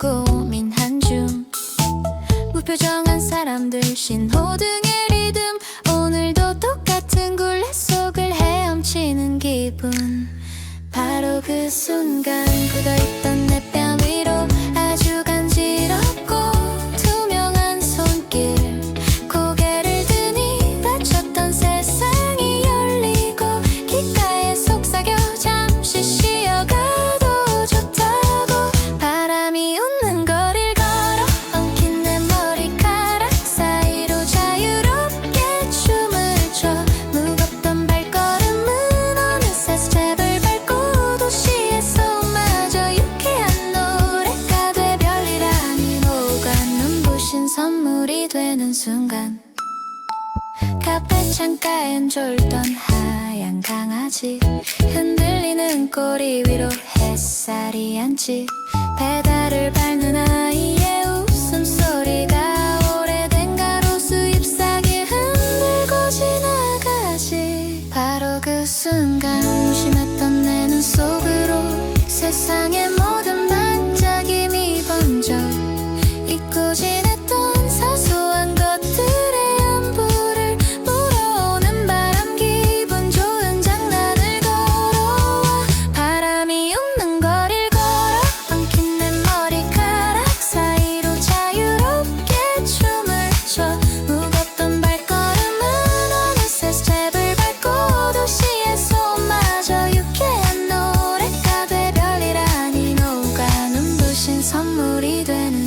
고민한 중. 무표정한 사람들 신호등의 리듬. 오늘도 똑같은 굴레 속을 헤엄치는 기분. 바로 그 순간 굳어있던 내뺨. 한순간 카페 창가엔 졸던 하얀 강아지 흔들리는 꼬리 위로 햇살이 앉지 배달을 밟는 한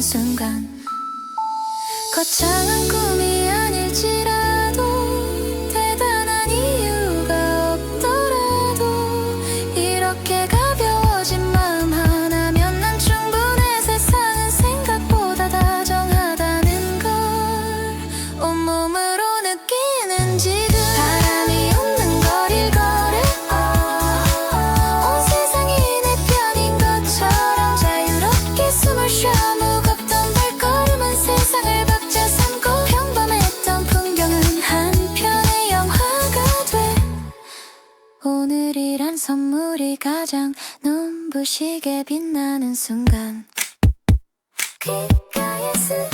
순간. 거창한 꿈이 아닐지라 가장 눈부시게 빛나는 순간. 귓가에 스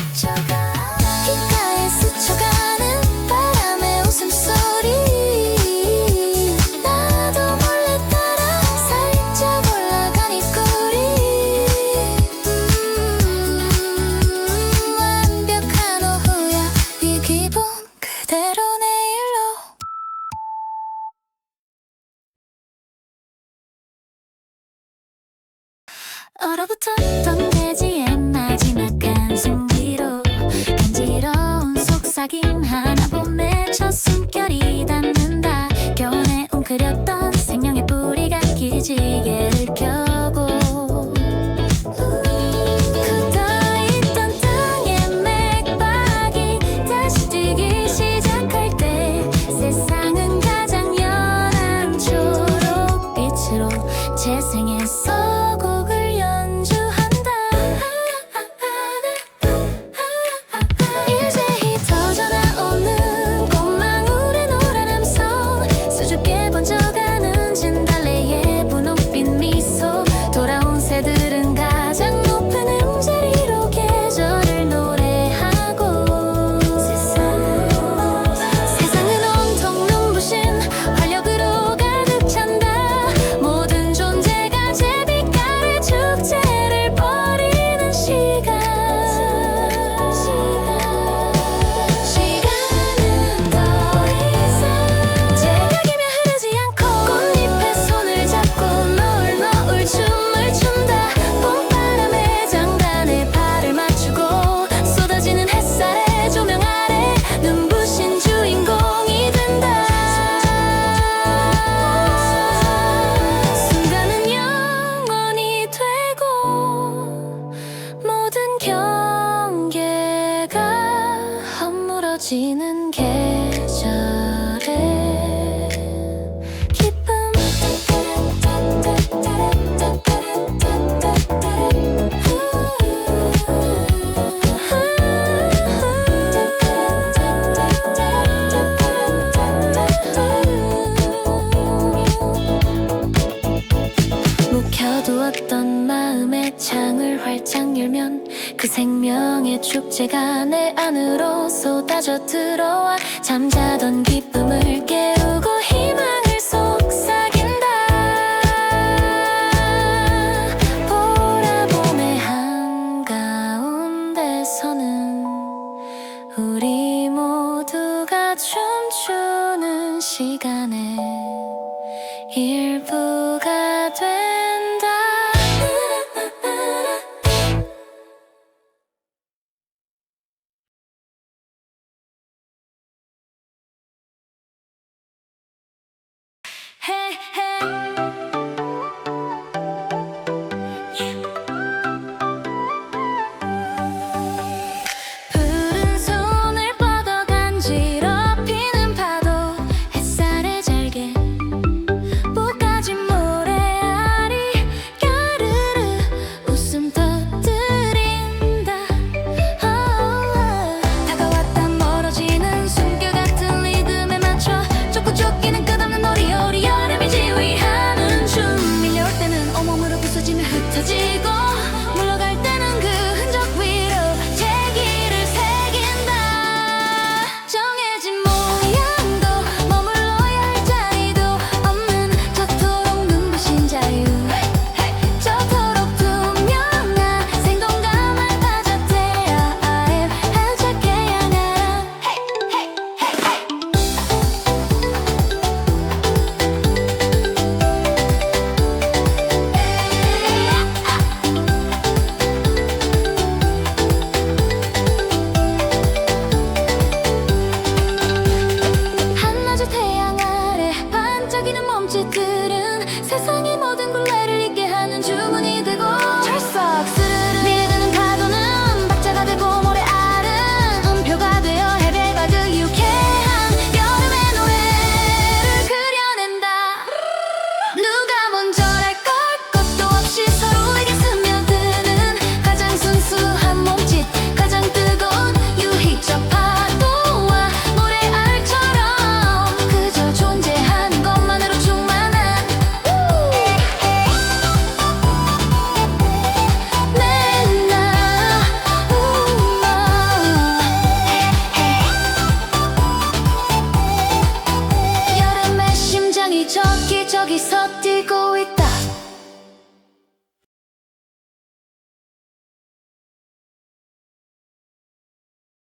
지는 축제가 내 안으로 쏟아져 들어와 잠자던 기쁨을 깨우고 희망을 속삭인다. 보라봄의 한가운데서는 우리 모두가 춤추는 시간에 일부 hey, hey.